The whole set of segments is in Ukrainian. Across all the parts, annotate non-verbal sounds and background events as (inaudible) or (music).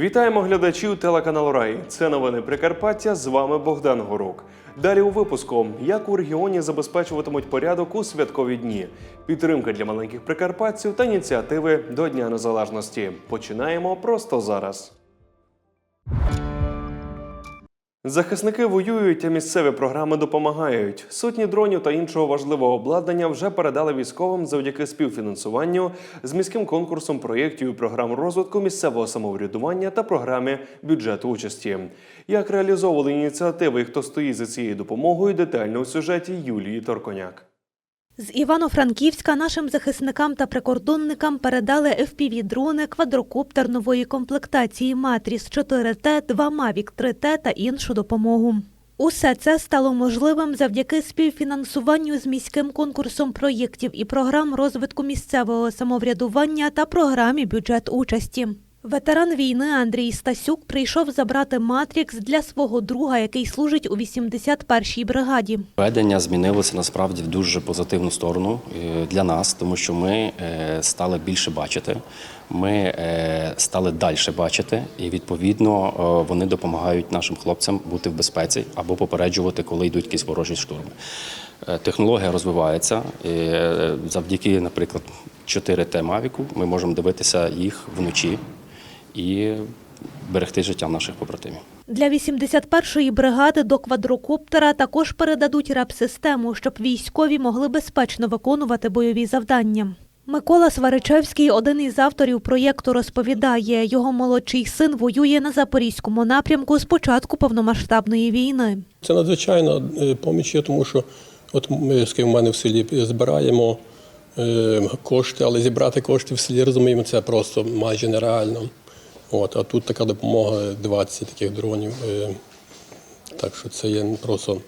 Вітаємо глядачів телеканалу Рай. Це новини Прикарпаття. З вами Богдан Горук. Далі у випуску: як у регіоні забезпечуватимуть порядок у святкові дні, підтримка для маленьких прикарпатців та ініціативи до Дня Незалежності. Починаємо просто зараз. Захисники воюють, а місцеві програми допомагають. Сотні дронів та іншого важливого обладнання вже передали військовим завдяки співфінансуванню з міським конкурсом проєктів і програм розвитку місцевого самоврядування та програмі бюджету участі. Як реалізовували ініціативи і хто стоїть за цією допомогою, детально у сюжеті Юлії Торконяк. З Івано-Франківська нашим захисникам та прикордонникам передали FPV-дрони, квадрокоптер нової комплектації Матріс 4Т, 2 Mavic 3T та іншу допомогу. Усе це стало можливим завдяки співфінансуванню з міським конкурсом проєктів і програм розвитку місцевого самоврядування та програмі бюджет участі. Ветеран війни Андрій Стасюк прийшов забрати Матрікс для свого друга, який служить у 81-й бригаді. Ведення змінилося насправді в дуже позитивну сторону е, для нас, тому що ми е, стали більше бачити, ми е, стали далі бачити, і відповідно вони допомагають нашим хлопцям бути в безпеці або попереджувати, коли йдуть якісь ворожі штурми. Технологія розвивається. Завдяки, наприклад, 4Т Мавіку ми можемо дивитися їх вночі і берегти життя наших побратимів. Для 81-ї бригади до квадрокоптера також передадуть реп-систему, щоб військові могли безпечно виконувати бойові завдання. Микола Сваричевський, один із авторів проєкту, розповідає, його молодший син воює на запорізькому напрямку з початку повномасштабної війни. Це надзвичайно е, поміч є, тому що от ми з ким в мене в селі збираємо е, кошти, але зібрати кошти в селі розуміємо, це просто майже нереально. От, а тут така допомога 20 таких дронів. е, Так що це є просто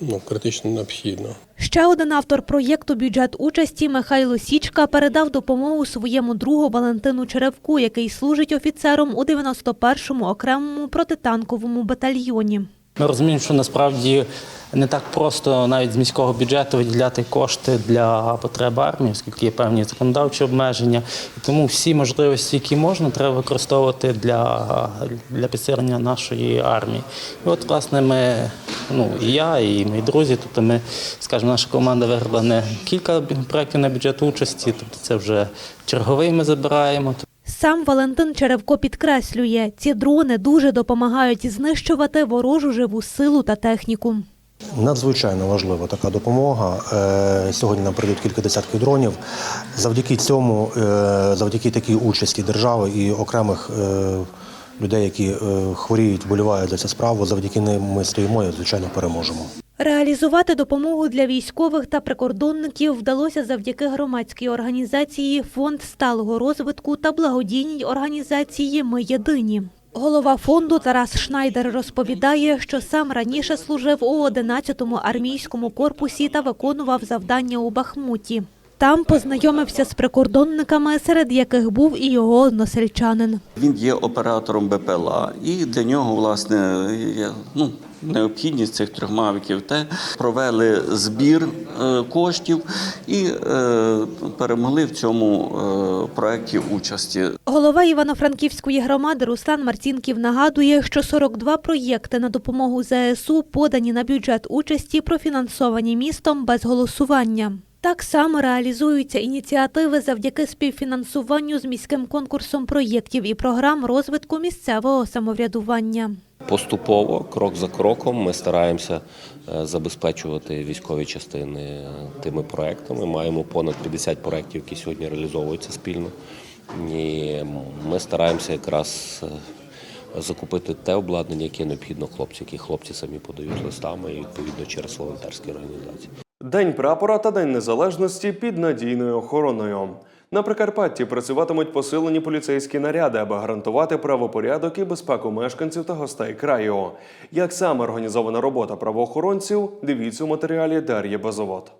ну, критично необхідно. Ще один автор проєкту бюджет участі Михайло Січка передав допомогу своєму другу Валентину Черевку, який служить офіцером у 91-му окремому протитанковому батальйоні. Ми розуміємо, що насправді не так просто навіть з міського бюджету виділяти кошти для потреб армії, оскільки є певні законодавчі обмеження. І тому всі можливості, які можна, треба використовувати для, для підсилення нашої армії. І от, власне, ми, ну і я, і мої друзі, тобто ми, скажімо, наша команда виграла не кілька проєктів на бюджет участі, тобто це вже черговий ми забираємо. Сам Валентин Черевко підкреслює, ці дрони дуже допомагають знищувати ворожу живу силу та техніку. Надзвичайно важлива така допомога. Е, Сьогодні нам прийдуть кілька десятків дронів. Завдяки цьому, е, завдяки такій участі держави і окремих е, людей, які хворіють, болівають за цю справу, завдяки ним ми стоїмо і, звичайно, переможемо. Реалізувати допомогу для військових та прикордонників вдалося завдяки громадській організації Фонд сталого розвитку та благодійній організації Ми єдині. Голова фонду Тарас Шнайдер розповідає, що сам раніше служив у 11-му армійському корпусі та виконував завдання у Бахмуті. Там познайомився з прикордонниками, серед яких був і його односельчанин. Він є оператором БПЛА, і для нього, власне, є ну, необхідність цих трьох мавіків. Те провели збір е, коштів і е, перемогли в цьому е, проєкті участі. Голова Івано-Франківської громади Руслан Марцінків нагадує, що 42 проєкти на допомогу ЗСУ подані на бюджет участі, профінансовані містом без голосування. Так само реалізуються ініціативи завдяки співфінансуванню з міським конкурсом проєктів і програм розвитку місцевого самоврядування. Поступово, крок за кроком, ми стараємося е, забезпечувати військові частини тими проектами. Маємо понад 50 проєктів, які сьогодні реалізовуються спільно. І ми стараємося якраз е, закупити те обладнання, яке необхідно хлопцям, які хлопці самі подають листами і відповідно через волонтерські організації. День прапора та День незалежності під надійною охороною. На Прикарпатті працюватимуть посилені поліцейські наряди, аби гарантувати правопорядок і безпеку мешканців та гостей краю. Як саме організована робота правоохоронців, дивіться у матеріалі Дар'ї Базовод.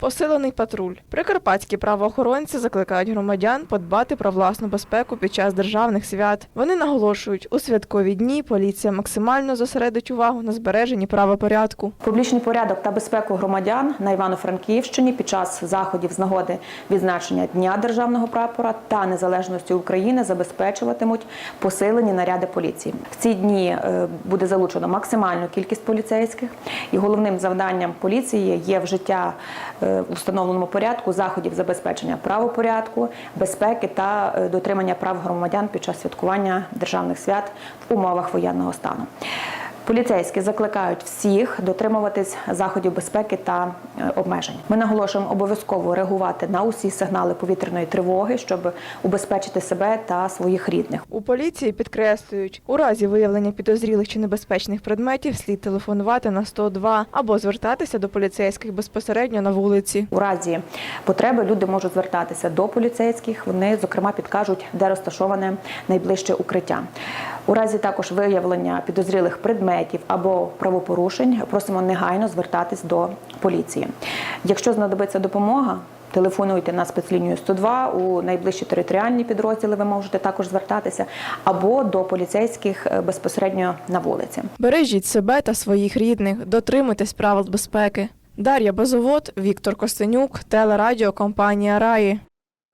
Посилений патруль. Прикарпатські правоохоронці закликають громадян подбати про власну безпеку під час державних свят. Вони наголошують, у святкові дні поліція максимально зосередить увагу на збереженні правопорядку. Публічний порядок та безпеку громадян на Івано-Франківщині під час заходів з нагоди відзначення Дня державного прапора та незалежності України забезпечуватимуть посилені наряди поліції. В ці дні е, буде залучено максимальну кількість поліцейських, і головним завданням поліції є вжиття е, в установленому порядку заходів забезпечення правопорядку, безпеки та е, дотримання прав громадян під час святкування державних свят в умовах воєнного стану. Поліцейські закликають всіх дотримуватись заходів безпеки та е, обмежень. Ми наголошуємо обов'язково реагувати на усі сигнали повітряної тривоги, щоб убезпечити себе та своїх рідних. У поліції підкреслюють, у разі виявлення підозрілих чи небезпечних предметів слід телефонувати на 102 або звертатися до поліцейських безпосередньо на вулиці. У разі потреби люди можуть звертатися до поліцейських. Вони, зокрема, підкажуть, де розташоване найближче укриття. У разі також виявлення підозрілих предметів або правопорушень просимо негайно звертатись до поліції. Якщо знадобиться допомога. Телефонуйте на спецлінію 102 у найближчі територіальні підрозділи. Ви можете також звертатися або до поліцейських е, безпосередньо на вулиці. Бережіть себе та своїх рідних, дотримуйтесь правил безпеки. Дар'я Безовод, Віктор Костенюк, телерадіокомпанія Раї.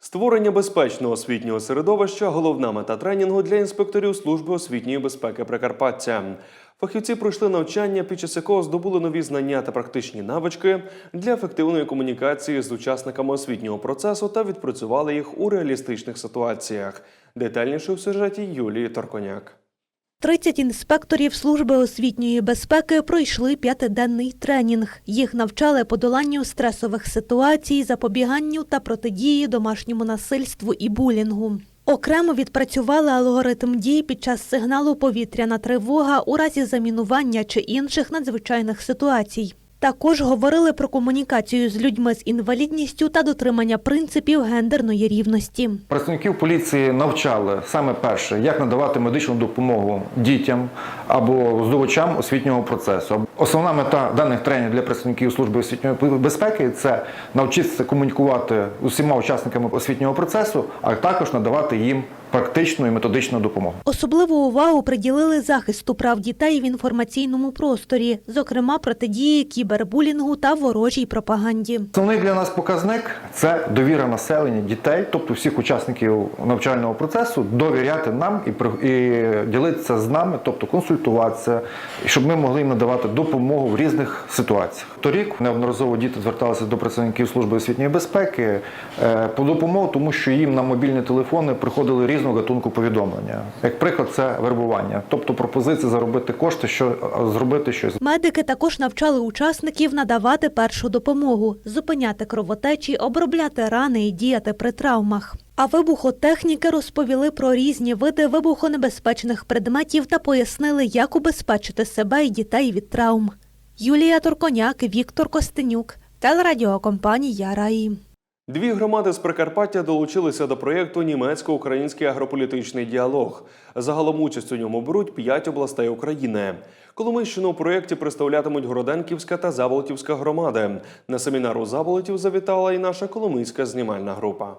Створення безпечного освітнього середовища головна мета тренінгу для інспекторів служби освітньої безпеки Прикарпаття. Фахівці пройшли навчання, під час якого здобули нові знання та практичні навички для ефективної комунікації з учасниками освітнього процесу та відпрацювали їх у реалістичних ситуаціях. Детальніше в сюжеті Юлії Торконяк. 30 інспекторів служби освітньої безпеки пройшли п'ятиденний тренінг. Їх навчали подоланню стресових ситуацій, запобіганню та протидії домашньому насильству і булінгу. Окремо відпрацювали алгоритм дій під час сигналу повітряна тривога у разі замінування чи інших надзвичайних ситуацій. Також говорили про комунікацію з людьми з інвалідністю та дотримання принципів гендерної рівності. Працівників поліції навчали саме перше, як надавати медичну допомогу дітям або здобувачам освітнього процесу. Основна мета даних тренінгів для працівників служби освітньої безпеки це навчитися комунікувати з усіма учасниками освітнього процесу, а також надавати їм практичну і методичну допомогу. Особливу увагу приділили захисту прав дітей в інформаційному просторі, зокрема протидії кібербулінгу та ворожій пропаганді. Основний для нас показник це довіра населення дітей, тобто всіх учасників навчального процесу, довіряти нам і і ділитися з нами, тобто консультуватися, щоб ми могли їм надавати допомогу в різних ситуаціях. Торік неодноразово діти зверталися до працівників служби освітньої безпеки е, по допомогу, тому що їм на мобільні телефони приходили різного гатунку повідомлення. Як приклад, це вербування, тобто пропозиція заробити кошти, що зробити щось. Медики також навчали учасників надавати першу допомогу, зупиняти кровотечі, обробляти рани і діяти при травмах. А вибухотехніки розповіли про різні види вибухонебезпечних предметів та пояснили, як убезпечити себе і дітей від травм. Юлія Торконяк, Віктор Костенюк, телерадіокомпанія Раї. Дві громади з Прикарпаття долучилися до проєкту Німецько-український агрополітичний діалог. Загалом участь у ньому беруть п'ять областей України. Коломийщину у проєкті представлятимуть Городенківська та Заболотівська громади. На семінар у Заболотів завітала і наша коломийська знімальна група.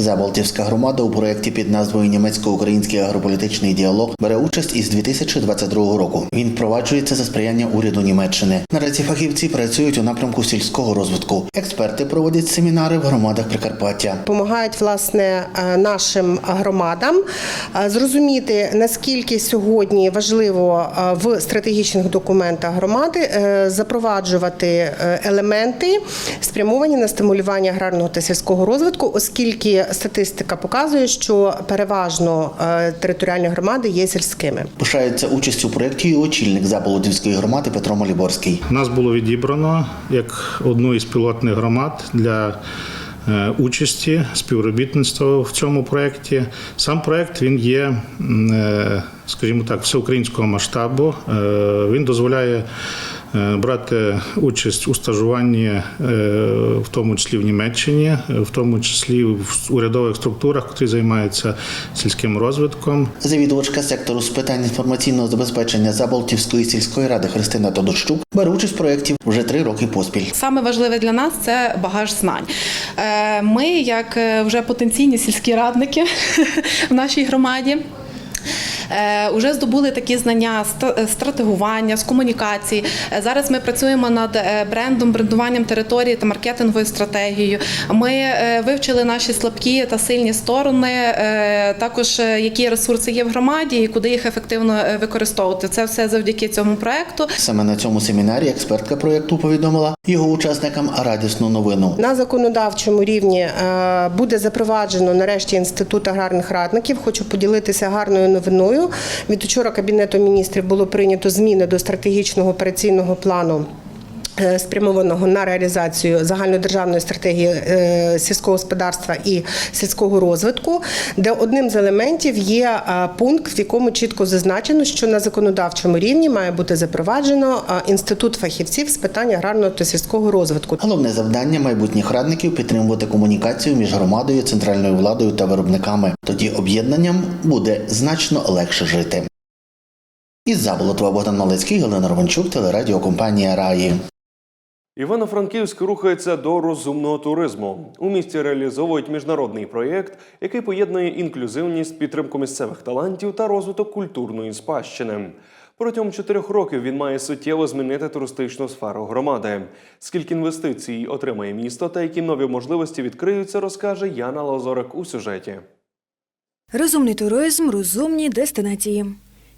Заболтівська громада у проєкті під назвою Німецько-український агрополітичний діалог бере участь із 2022 року. Він впроваджується за сприяння уряду Німеччини. Наразі фахівці працюють у напрямку сільського розвитку. Експерти проводять семінари в громадах Прикарпаття. допомагають власне е, нашим громадам е, зрозуміти наскільки сьогодні важливо е, в стратегічних документах громади запроваджувати елементи, спрямовані на стимулювання аграрного та сільського розвитку, оскільки статистика показує, що переважно е, територіальні громади є сільськими. Пишається участю у проєкті і очільник Заболотівської громади Петро Маліборський. Нас було відібрано як одну із пілотних громад для е, участі співробітництва в цьому проєкті. Сам проєкт він є, е, скажімо так, всеукраїнського масштабу. Він дозволяє брати участь у стажуванні, е, в тому числі в Німеччині, е, в тому числі в урядових структурах, які займаються сільським розвитком. Завідувачка сектору з питань інформаційного забезпечення Заболтівської сільської ради Христина Тодорщук бере участь в проєкті вже три роки поспіль. Саме важливе для нас це багаж знань. Е, Ми, як е, вже потенційні сільські радники (laughs) в нашій громаді. Е, Уже здобули такі знання з е, стратегування, з комунікації. Е, Зараз ми працюємо над е, брендом, брендуванням території та маркетинговою стратегією. Ми е, вивчили наші слабкі та сильні сторони, е, також е, які ресурси є в громаді і куди їх ефективно е, використовувати. Це все завдяки цьому проекту. Саме на цьому семінарі експертка проєкту повідомила його учасникам радісну новину. На законодавчому рівні е, буде запроваджено нарешті інститут аграрних радників. Хочу поділитися гарною новиною. Від учора кабінету міністрів було прийнято зміни до стратегічного операційного плану. Е, Спрямованого на реалізацію загальнодержавної стратегії е, сільського господарства і сільського розвитку, де одним з елементів є пункт, в якому чітко зазначено, що на законодавчому рівні має бути запроваджено інститут фахівців з питань аграрного та сільського розвитку. Головне завдання майбутніх радників підтримувати комунікацію між громадою, центральною владою та виробниками. Тоді об'єднанням буде значно легше жити. Із Заболотова Богдан Малецький, Галина Романчук, телерадіокомпанія Раї. Івано-Франківськ рухається до розумного туризму. У місті реалізовують міжнародний проєкт, який поєднує інклюзивність, підтримку місцевих талантів та розвиток культурної спадщини. Протягом чотирьох років він має суттєво змінити туристичну сферу громади. Скільки інвестицій отримає місто та які нові можливості відкриються, розкаже Яна Лазорик у сюжеті. Розумний туризм, розумні дестинації.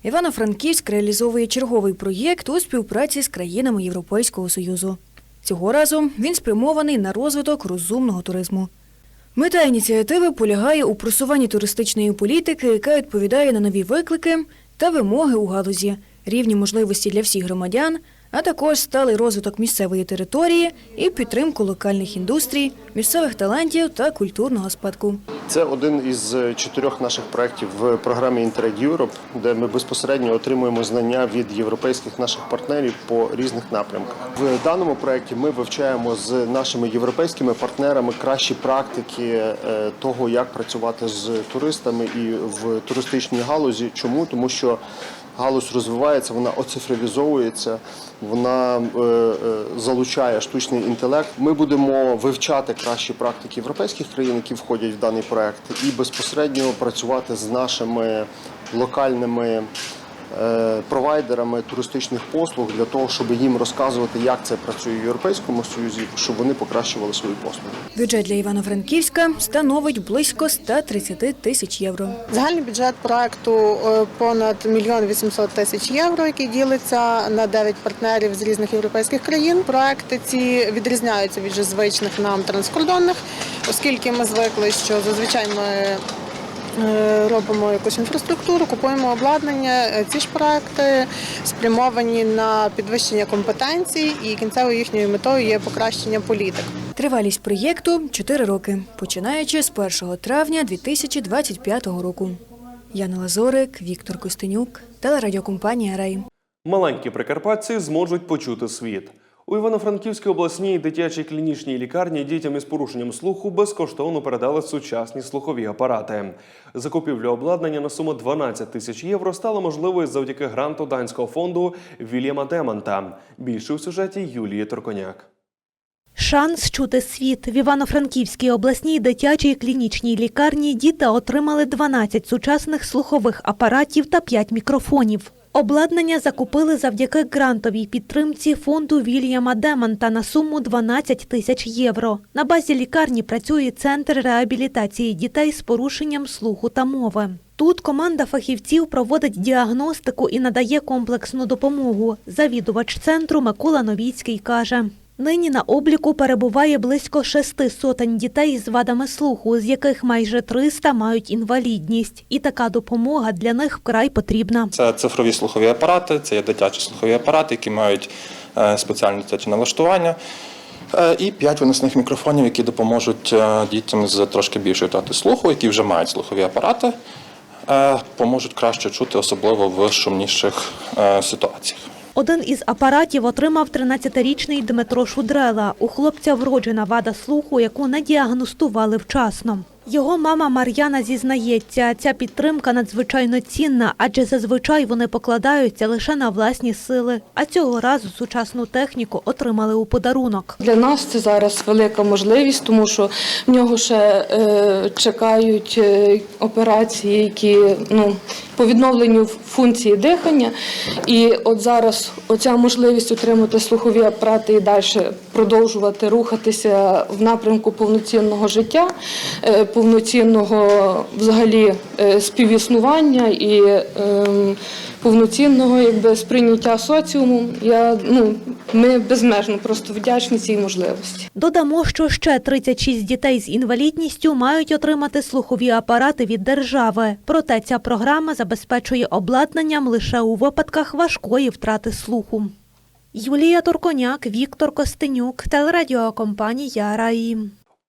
Івано-Франківськ реалізовує черговий проєкт у співпраці з країнами Європейського Союзу. Цього разу він спрямований на розвиток розумного туризму. Мета ініціативи полягає у просуванні туристичної політики, яка відповідає на нові виклики та вимоги у галузі, рівні можливості для всіх громадян, а також сталий розвиток місцевої території і підтримку локальних індустрій, місцевих талантів та культурного спадку. Це один із е, чотирьох наших проєктів в програмі Interreg Europe, де ми безпосередньо отримуємо знання від європейських наших партнерів по різних напрямках. В даному проєкті ми вивчаємо з нашими європейськими партнерами кращі практики е, того, як працювати з туристами і в туристичній галузі. Чому? Тому що галузь розвивається, вона оцифровізовується, вона е, е, залучає штучний інтелект. Ми будемо вивчати кращі практики європейських країн, які входять в даний проект, і безпосередньо працювати з нашими локальними. Е, Провайдерами туристичних послуг для того, щоб їм розказувати, як це працює в Європейському Союзі, щоб вони покращували свої послуги. Бюджет для Івано-Франківська становить близько 130 тисяч євро. Загальний бюджет проекту е, понад мільйон 800 тисяч євро, який ділиться на 9 партнерів з різних європейських країн. Проекти ці відрізняються від вже звичних нам транскордонних, оскільки ми звикли, що зазвичай ми робимо якусь інфраструктуру, купуємо обладнання. Е, Ці ж проекти спрямовані на підвищення компетенцій, і кінцевою їхньою метою є покращення політик. Тривалість проєкту 4 роки, починаючи з 1 травня 2025 року. Яна Лазорик, Віктор Костенюк, телерадіокомпанія Рей. Маленькі прикарпатці зможуть почути світ. У Івано-Франківській обласній дитячій клінічній лікарні дітям із порушенням слуху безкоштовно передали сучасні слухові апарати. Закупівля обладнання на суму 12 тисяч євро стала можливою завдяки гранту данського фонду Вільяма Демонта. Більше у сюжеті Юлії Торконяк. Шанс чути світ в Івано-Франківській обласній дитячій клінічній лікарні діти отримали 12 сучасних слухових апаратів та 5 мікрофонів. Обладнання закупили завдяки грантовій підтримці фонду Вільяма Демонта на суму 12 тисяч євро. На базі лікарні працює центр реабілітації дітей з порушенням слуху та мови. Тут команда фахівців проводить діагностику і надає комплексну допомогу. Завідувач центру Микола Новіцький каже. Нині на обліку перебуває близько шести сотень дітей з вадами слуху, з яких майже 300 мають інвалідність. І така допомога для них вкрай потрібна. Це цифрові слухові апарати, це є дитячі слухові апарати, які мають е, спеціальне дитяче налаштування. Е, І п'ять виносних мікрофонів, які допоможуть е, дітям з трошки більшою втрати слуху, які вже мають слухові апарати, поможуть краще чути, особливо в шумніших ситуаціях. Один із апаратів отримав 13-річний Дмитро Шудрела. У хлопця вроджена вада слуху, яку не діагностували вчасно. Його мама Мар'яна зізнається, ця підтримка надзвичайно цінна, адже зазвичай вони покладаються лише на власні сили. А цього разу сучасну техніку отримали у подарунок. Для нас це зараз велика можливість, тому що в нього ще е, чекають е, операції, які ну, по відновленню функції дихання. І от зараз оця можливість отримати слухові апарати і далі продовжувати рухатися в напрямку повноцінного життя, е, повноцінного взагалі е, співіснування і е, повноцінного якби, сприйняття соціуму. Я, ну, ми безмежно просто вдячні цій можливості. Додамо, що ще 36 дітей з інвалідністю мають отримати слухові апарати від держави. Проте ця програма забезпечує обладнанням лише у випадках важкої втрати слуху. Юлія Турконяк, Віктор Костенюк, телерадіокомпанія Раї.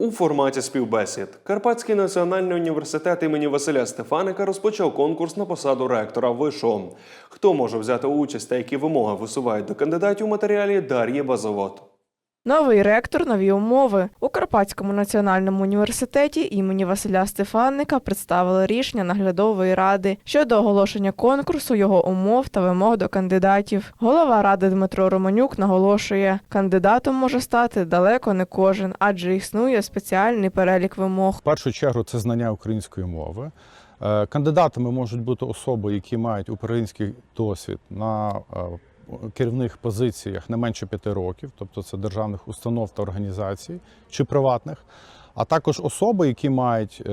У форматі співбесід Карпатський національний університет імені Василя Стефаника розпочав конкурс на посаду ректора вишу. Хто може взяти участь та які вимоги висувають до кандидатів у матеріалі Дар'ї Базовод. Новий ректор, нові умови. У Карпатському національному університеті імені Василя Стефанника представили рішення наглядової ради щодо оголошення конкурсу, його умов та вимог до кандидатів. Голова ради Дмитро Романюк наголошує, кандидатом може стати далеко не кожен, адже існує спеціальний перелік вимог. В першу чергу це знання української мови. Е, Кандидатами можуть бути особи, які мають український досвід на е, керівних позиціях не менше п'яти років, тобто це державних установ та організацій чи приватних, а також особи, які мають е,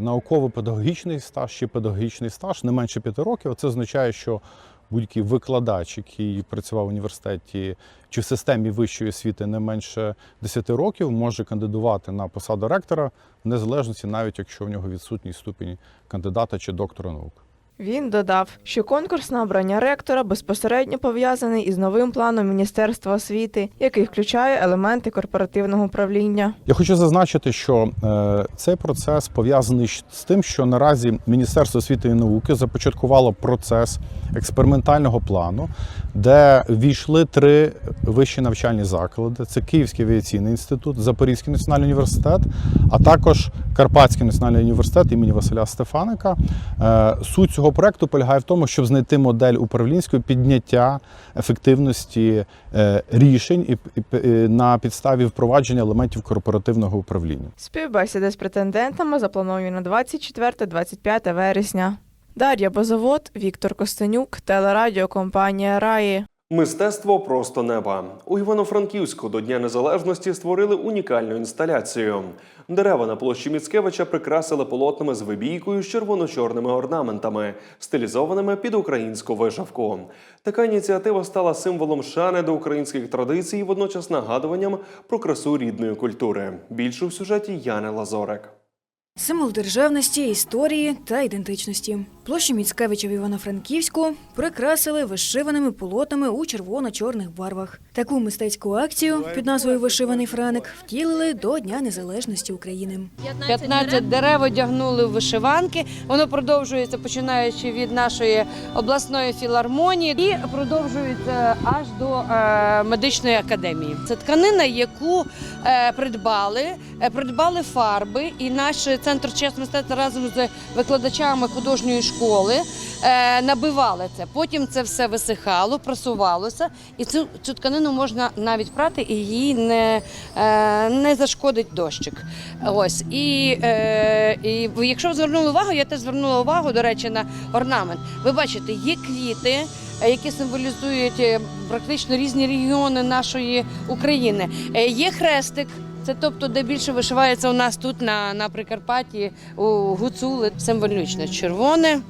науково-педагогічний стаж чи педагогічний стаж не менше п'яти років. Це означає, що будь-який викладач, який працював в університеті чи в системі вищої освіти не менше 10 років, може кандидувати на посаду ректора в незалежності, навіть якщо в нього відсутній ступінь кандидата чи доктора наук. Він додав, що конкурс на обрання ректора безпосередньо пов'язаний із новим планом Міністерства освіти, який включає елементи корпоративного управління. Я хочу зазначити, що е, цей процес пов'язаний з тим, що наразі Міністерство освіти і науки започаткувало процес експериментального плану, де війшли три вищі навчальні заклади: це Київський авіаційний інститут, Запорізький національний університет, а також Карпатський національний університет імені Василя Стефаника. Е, Суть цього проекту полягає в тому, щоб знайти модель управлінської підняття ефективності е, рішень і, на підставі впровадження елементів корпоративного управління. Співбесіди з претендентами заплановані на 24-25 вересня. Дар'я Базовод, Віктор Костенюк, телерадіокомпанія Раї. Мистецтво просто неба. У Івано-Франківську до Дня Незалежності створили унікальну інсталяцію. Дерева на площі Міцкевича прикрасили полотнами з вибійкою з червоно-чорними орнаментами, стилізованими під українську вишивку. Така ініціатива стала символом шани до українських традицій, водночас нагадуванням про красу рідної культури. Більше в сюжеті Яни Лазорек. Символ державності, історії та ідентичності. Площу Міцкевича в Івано-Франківську прикрасили вишиваними полотнами у червоно-чорних барвах. Таку мистецьку акцію під назвою Вишиваний Франик втілили до Дня Незалежності України. 15 дерев одягнули в вишиванки. Воно продовжується починаючи від нашої обласної філармонії і продовжується аж до е, медичної академії. Це тканина, яку е, придбали, е, придбали фарби, і наш центр мистецтва разом з викладачами художньої школи е, набивали це. Потім це все висихало, просувалося, і цю, цю тканину можна навіть прати, і її не, е, не зашкодить дощик. Ось і, е, і якщо ви звернули увагу, я теж звернула увагу, до речі, на орнамент. Ви бачите, є квіти. Які символізують практично різні регіони нашої України. Є хрестик, це тобто, де більше вишивається у нас тут на, на Прикарпатті, у Гуцули. Символічно червоне,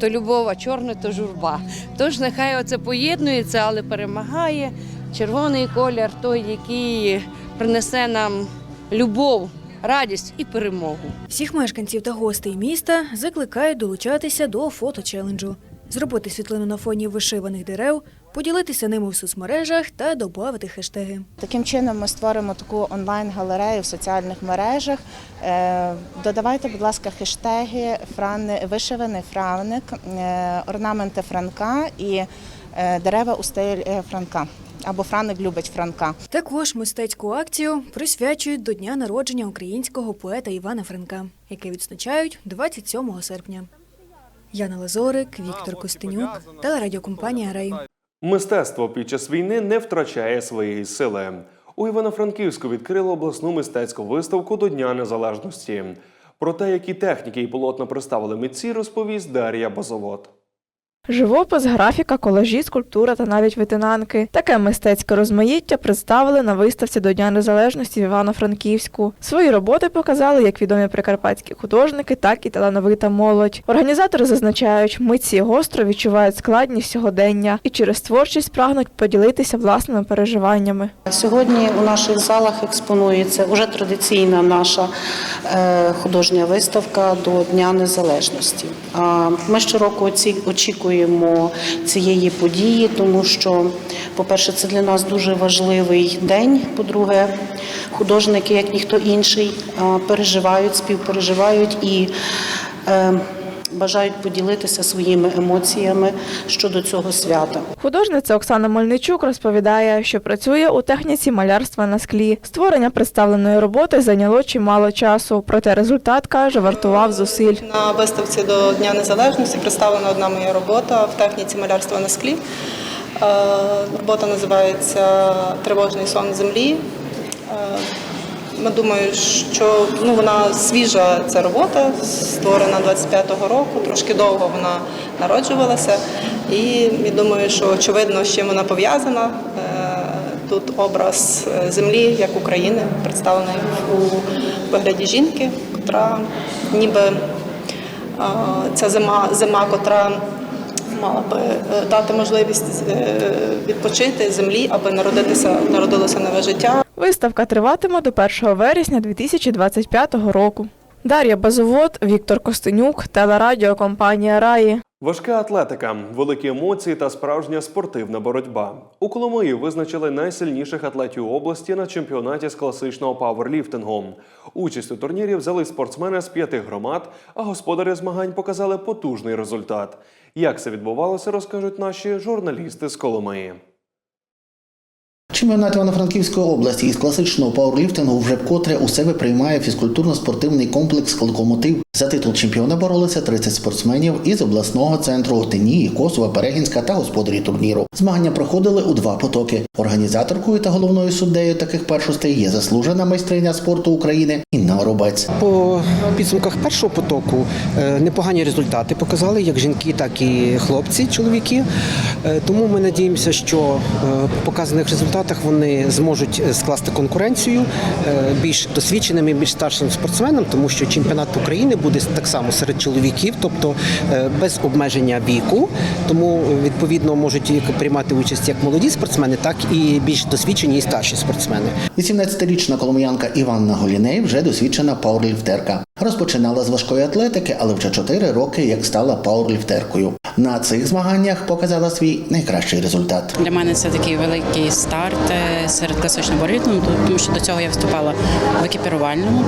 то любов, а чорне то журба. Тож нехай оце поєднується, але перемагає червоний колір, той, який принесе нам любов, радість і перемогу. Всіх мешканців та гостей міста закликають долучатися до фото-челенджу, зробити світлину на фоні вишиваних дерев, поділитися ними в соцмережах та додати хештеги. Таким чином ми створимо таку онлайн-галерею в соціальних мережах. Е, Додавайте, будь ласка, хештеги франи, вишиваний фравник, е, орнаменти Франка і е, дерева у стилі Франка або Франик любить Франка. Також мистецьку акцію присвячують до дня народження українського поета Івана Франка, який відзначають 27 серпня. Яна Лазорик, Віктор Костенюк, телерадіокомпанія Рей. Мистецтво під час війни не втрачає своєї сили. У Івано-Франківську відкрили обласну мистецьку виставку до Дня Незалежності. Про те, які техніки і полотна представили митці, розповість Дар'я Базовод. Живопис, графіка, колажі, скульптура та навіть витинанки. Таке мистецьке розмаїття представили на виставці до Дня Незалежності в Івано-Франківську. Свої роботи показали як відомі прикарпатські художники, так і талановита молодь. Організатори зазначають, митці гостро відчувають складність сьогодення і через творчість прагнуть поділитися власними переживаннями. Сьогодні у наших залах експонується вже традиційна наша е, художня виставка до Дня Незалежності. Ми щороку оці- очікуємо цієї події, тому що, по-перше, це для нас дуже важливий день. По-друге, художники, як ніхто інший, е, переживають, співпереживають і. Е, Бажають поділитися своїми емоціями щодо цього свята. Художниця Оксана Мельничук розповідає, що працює у техніці малярства на склі. Створення представленої роботи зайняло чимало часу, проте результат каже, вартував зусиль. На виставці до Дня Незалежності представлена одна моя робота в техніці малярства на склі. Е, Робота називається Тривожний сон землі. Ми думаю, що ну, вона свіжа ця робота, створена 25-го року, трошки довго вона народжувалася. І я думаю, що очевидно, з чим вона пов'язана. Е, Тут образ е, землі як України представлений у вигляді жінки, котра ніби е, ця зима, зима, котра мала би дати можливість відпочити землі, аби народитися, народилося нове життя. Виставка триватиме до 1 вересня 2025 року. Дар'я Базовод, Віктор Костенюк, телерадіокомпанія Раї. Важка атлетика, великі емоції та справжня спортивна боротьба. У Коломиї визначили найсильніших атлетів області на чемпіонаті з класичного пауерліфтингу. Участь у турнірі взяли спортсмени з п'яти громад, а господарі змагань показали потужний результат. Як це відбувалося, розкажуть наші журналісти з Коломиї. Чемпіонат Івано-Франківської області із класичного пауерліфтингу вже вкотре у себе приймає фізкультурно-спортивний комплекс Локомотив. За титул чемпіона боролися 30 спортсменів із обласного центру Отинії, Косова, Перегінська та господарі турніру. Змагання проходили у два потоки. Організаторкою та головною суддею таких першостей є заслужена майстриня спорту України Інна Воробець. По підсумках першого потоку е, непогані результати показали як жінки, так і хлопці, чоловіки. Е, Тому ми надіємося, що е, по показаних результатах вони зможуть скласти конкуренцію е, більш досвідченим і більш старшим спортсменам, тому що чемпіонат України буде так само серед чоловіків, тобто е, без обмеження віку. Тому е, відповідно можуть як приймати участь як молоді спортсмени, так і більш досвідчені і старші спортсмени. 18-річна коломиянка Іванна Голіней вже досвідчена пауерліфтерка. Розпочинала з важкої атлетики, але вже 4 роки як стала пауерліфтеркою. На цих змаганнях показала свій найкращий результат. Для мене це такий великий старт е, серед класичного боротьбу, тому що до цього я виступала в екіпірувальному.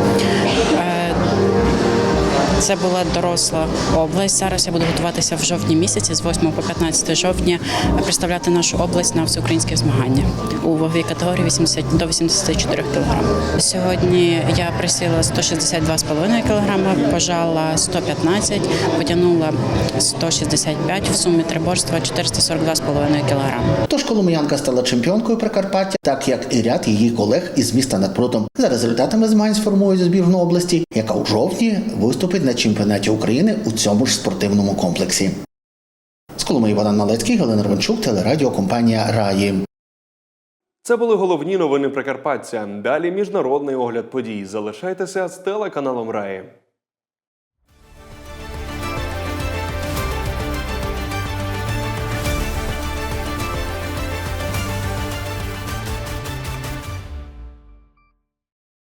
Е, Це була доросла область. Зараз я буду готуватися в жовтні місяці, з 8 по 15 жовтня, представляти нашу область на всеукраїнських змагання у ваговій категорії 80 до 84 кг. Сьогодні я присіла 162,5 кг, пожала 115, потягнула 165, в сумі триборства 442,5 кг. Тож коломиянка стала чемпіонкою Прикарпаття, так як і ряд її колег із міста над прутом. За результатами змагань сформують збірну області, яка у жовтні виступить на чемпіонаті України у цьому ж спортивному комплексі. З Коломиї Богдан Малецький, Галина Рванчук, телерадіокомпанія Раї. Це були головні новини Прикарпаття. Далі міжнародний огляд подій. Залишайтеся з телеканалом Раї.